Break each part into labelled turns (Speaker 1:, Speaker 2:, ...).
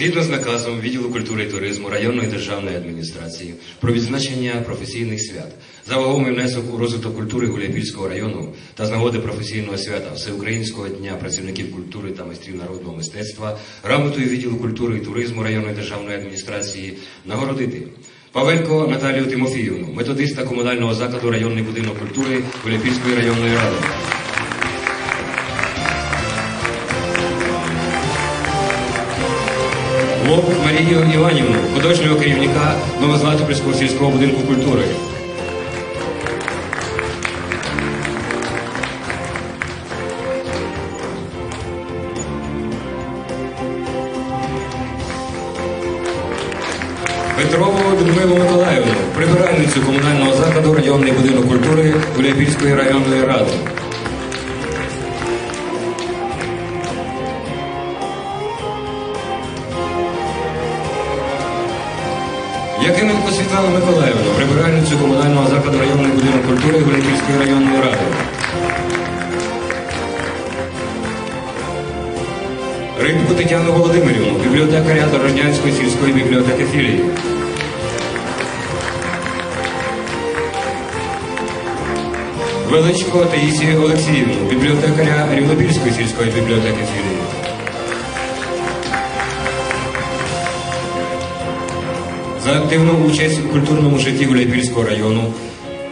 Speaker 1: Згідно з наказом відділу культури і туризму районної державної адміністрації про відзначення професійних свят за вагомий внесок у розвиток культури Гуляйпільського району та з нагоди професійного свята Всеукраїнського дня працівників культури та майстрів народного мистецтва грамотою відділу культури і туризму районної державної адміністрації нагородити Павелько Наталію Тимофіївну, методиста комунального закладу районний будинок культури Гуляйпільської районної ради. Вовк Марію Іванівну, художнього керівника Новозлатопольського сільського будинку культури. Петрову Людмилу Миколаївну, прибиральницю комунального закладу районний будинок культури Гуляйпільської районної ради. Світлану Миколаївну, прибиральницю комунального закладу районний будинок культури Гуляйпільської районної ради. Рибку Тетяну Володимирівну, бібліотекаря Дорожнянської сільської бібліотеки філії. Величко Таїсію Олексіївну, бібліотекаря Рівнопільської сільської бібліотеки філії. За активну участь у культурному житті Гуляйпільського району,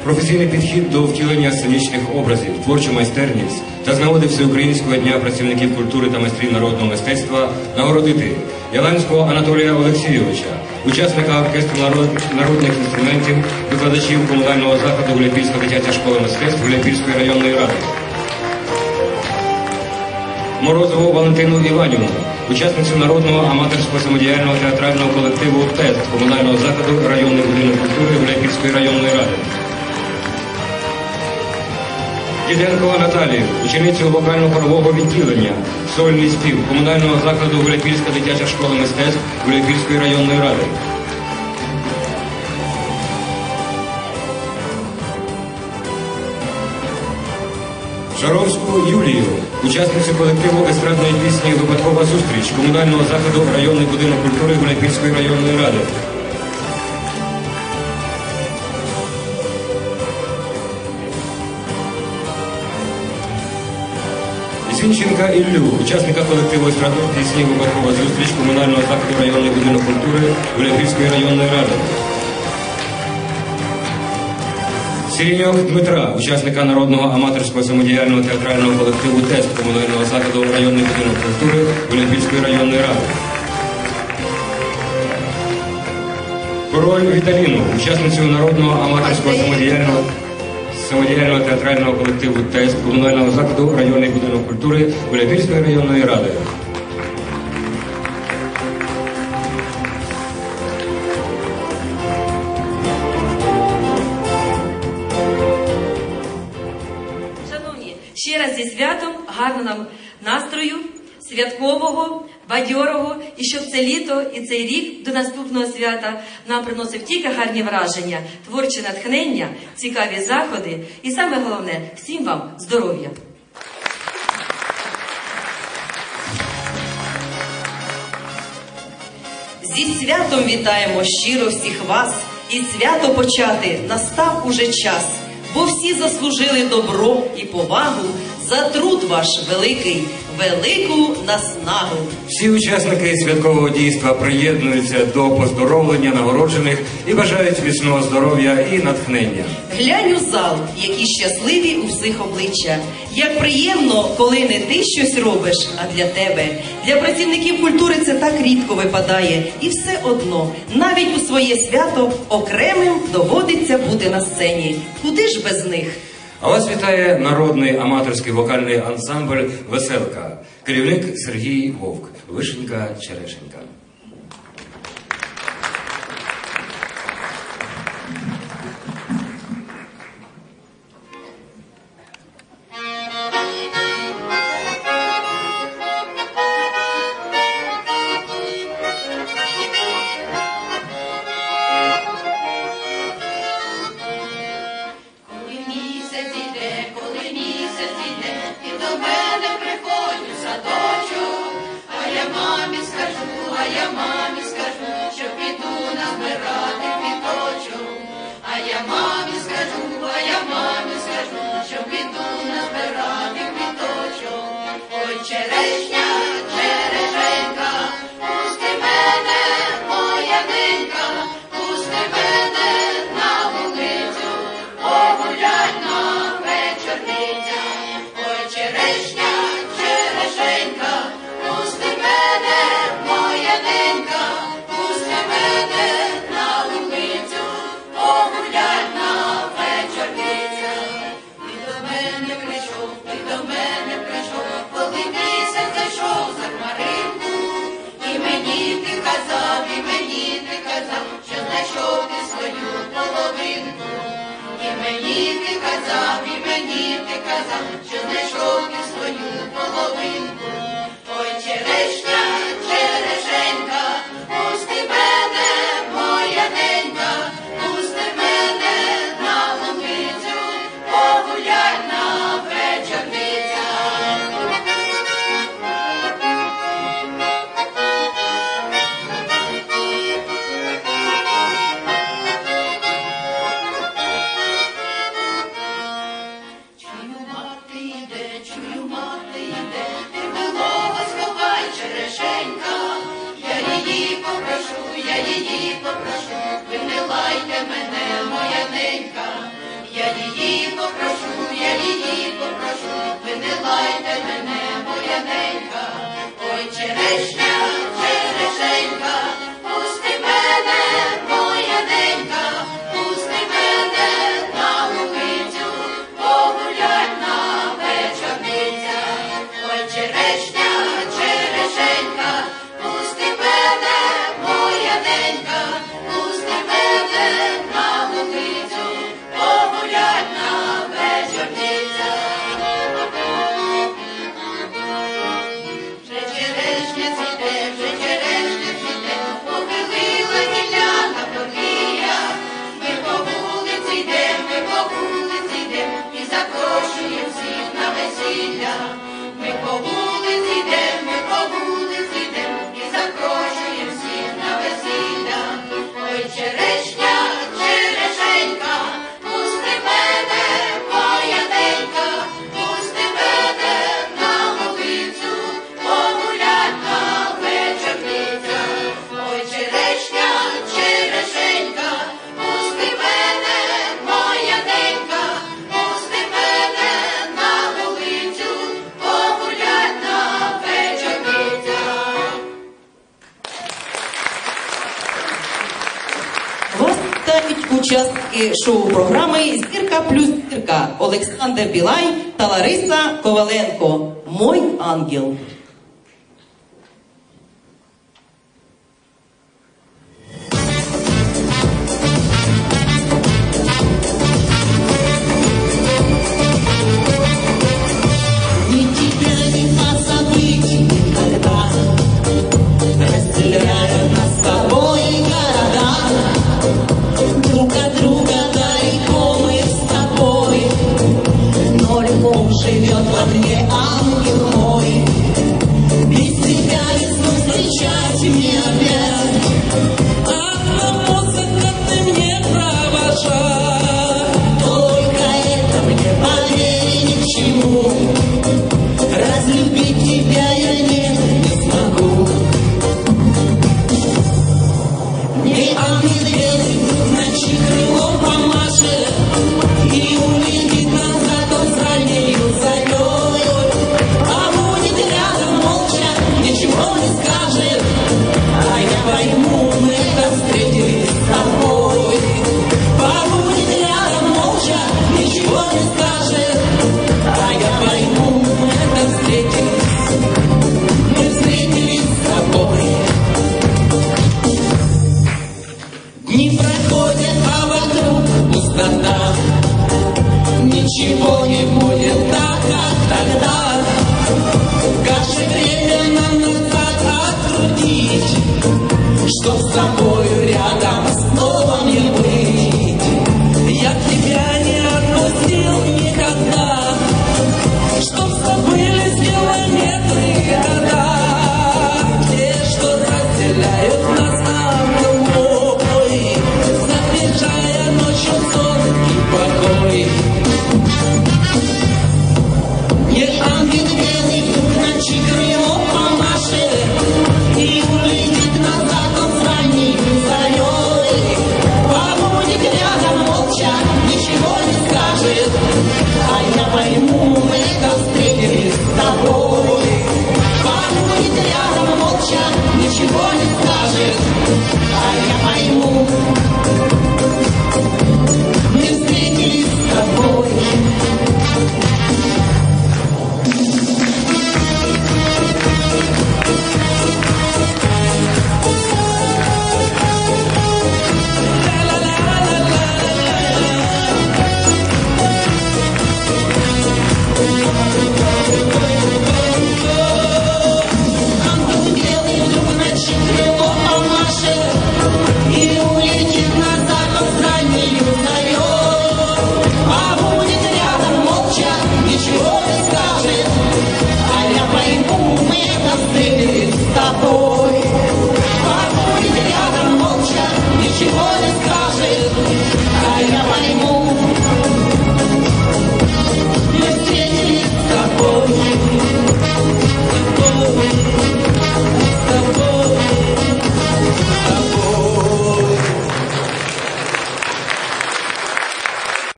Speaker 1: професійний підхід до втілення сценічних образів, творчу майстерність та з нагоди Всеукраїнського дня працівників культури та майстрів народного мистецтва нагородити Яланського Анатолія Олексійовича, учасника оркестру народних інструментів, викладачів комунального закладу Гуляйпільська дитяча школа мистецтв Гуляйпільської районної ради. Морозову Валентину Іванівну, учасницю народного аматорського самодіяльного театрального колективу ТЕСТ комунального закладу районний будинок культури Гуляйпільської районної ради. Діденко Наталію, ученицю вокально-хорового відділення, сольний спів комунального закладу Гуляйпільська дитяча школа мистецтв Гуляйпільської районної ради. Жаровську Юлію, учасницю колективу естрадної пісні Випадкова зустріч комунального закладу районний будинок культури Гуляйпільської районної ради. Зінченка Іллю, учасника колективу естрадної пісні Випадкова зустріч комунального закладу районний будинок культури Гуляйпільської районної ради. Сіріньок Дмитра, учасника народного аматорського самодіяльного театрального колективу ТЕСТ комунального закладу районний будинок культури Олімпійської районної ради. Король Віталіну, учасницю народного аматорського самодіяльного самодіяльного театрального колективу ТЕСТ комунального закладу районний будинок культури Олімпійської районної ради.
Speaker 2: Раз зі святом, гарного нам настрою, святкового, бадьорого, і щоб це літо і цей рік до наступного свята нам приносив тільки гарні враження, творче натхнення, цікаві заходи. І саме головне всім вам здоров'я.
Speaker 3: Зі святом вітаємо щиро всіх вас, і свято почати настав уже час, бо всі заслужили добро і повагу за труд ваш великий, велику наснагу.
Speaker 1: Всі учасники святкового дійства приєднуються до поздоровлення нагороджених і бажають міцного здоров'я і натхнення.
Speaker 3: Глянь у зал, які щасливі у всіх обличчя. Як приємно, коли не ти щось робиш, а для тебе. Для працівників культури це так рідко випадає, і все одно, навіть у своє свято окремим доводиться бути на сцені. Куди ж без них?
Speaker 1: А вас вітає народний аматорський вокальний ансамбль Веселка, керівник Сергій Вовк, Вишенька Черешенька.
Speaker 2: Cielęśnia, cielęśnia. Jerusalem її попрошу, ви не лайте мене, моя ненька, я її попрошу, я її попрошу, ви не лайте мене, моя ненька, ой черешня, черешенька.
Speaker 4: учасники шоу-програми Зірка плюс зірка Олександр Білай та Лариса Коваленко. Мой ангел. Yeah, I'm here.